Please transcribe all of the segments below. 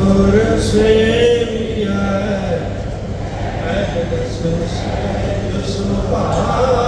Eu sou o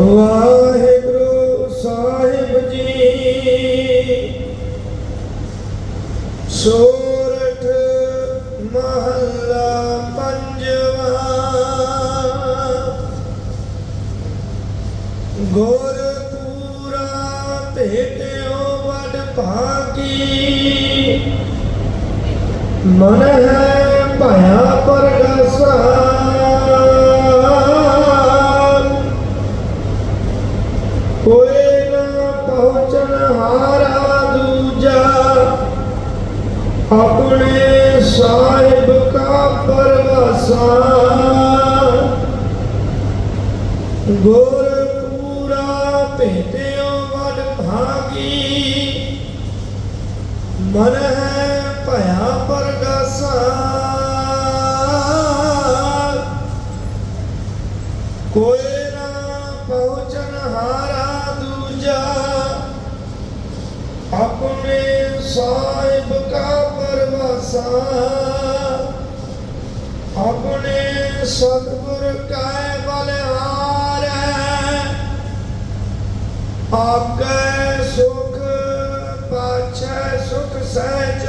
Waheguru Sahib ji. ਸੋਰਠ ਮਹੱਲਾ ਪੰਜਵਾ। ਗੁਰਪੂਰਾ ਭੇਟਿਓ ਵਡ ਭਾਗੀ। ਮਨ ਹੈ ਭਇਆ ਪਰ ਆਪਣੇ ਸਾਹਿਬ ਕਾ ਪਰਵਾਸਾ। ਗੁਰ ਪੂਰਾ ਭੇਟਿਓ ਵਡ ਭਾਗੀ। ਮਨ ਹੈ ਭਇਆ ਪਰਗਾਸਾ। ਕੋਈ ਨਾ ਪਹੁੰਚਨ ਹਾਰਾ ਦੂਜਾ। ਆਪਣੇ ਸਾਹਿਬ ਕਾ ਪਰਵਾਸਾ ਆਪਣੇ ਸਤਿਗੁਰ ਕੈ ਬਲਿਹਾਰੈ ਆਪਕੈ ਸੁਖ, ਪਾਛੈ ਸੁਖ ਸਹਿਜ।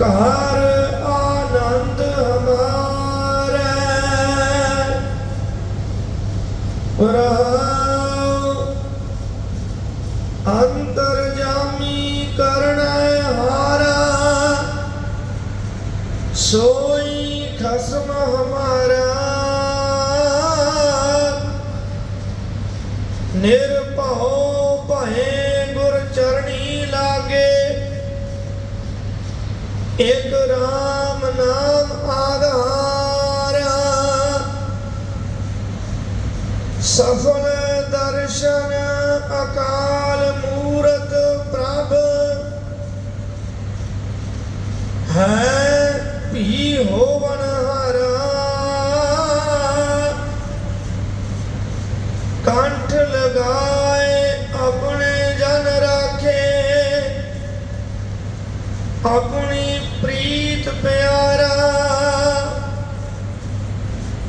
ਘਰ ਆਨੰਦ ਹਮਾਰੇ। ਰਹਾਉ ਅੰਤਰ ਸੋਈ ਖਸਮ ਹਮਾਰਾ। ਨਿਰਭਉ ਭਏ ਗੁਰ ਚਰਣੀ ਲਾਗੇ। ਇਕ ਰਾਮ ਨਾਮ ਆਧਾਰਾ ਸਫਲ ਦਰਸ਼ਨ ਅਕਾਲ ਮੂਰਤ ਪ੍ਰਭ। ਹੈ ਭੀ ਹੋਵਨ ਹਰਾ। ਕੰਠ ਲਗਾਏ ਆਪਣੇ ਜਨ ਰਾਖੇ। ਆਪਣੀ ਪ੍ਰੀਤ ਪਿਆਰਾ।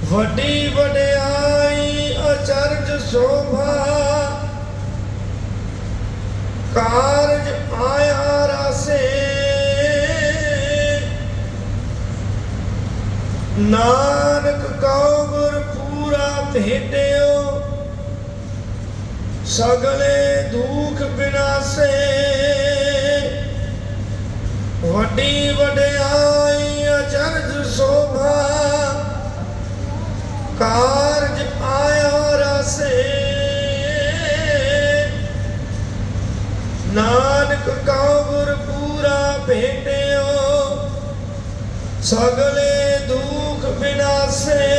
ਵੱਡੀ ਵਡਿਆਈ ਅਚਰਜ ਸੋਭਾ। ਕਾ ਨਾਨਕ ਕਉ ਗੁਰ ਪੂਰਾ ਭੇਟਿਓ, ਸਗਲੇ ਦੁਖ ਬਿਨਾਸੇ। ਵੱਡੀ ਵਡਿਆਈ ਅਚਰਜ ਸੋਭਾ, ਕਾਰਜ ਆਇਆ ਰਸੇ। ਨਾਨਕ ਕਉ ਗੁਰ ਪੂਰਾ ਭੇਟਿਓ, ਸਗਲੇ ਦੁਖ ਬਿਨਾਸੇ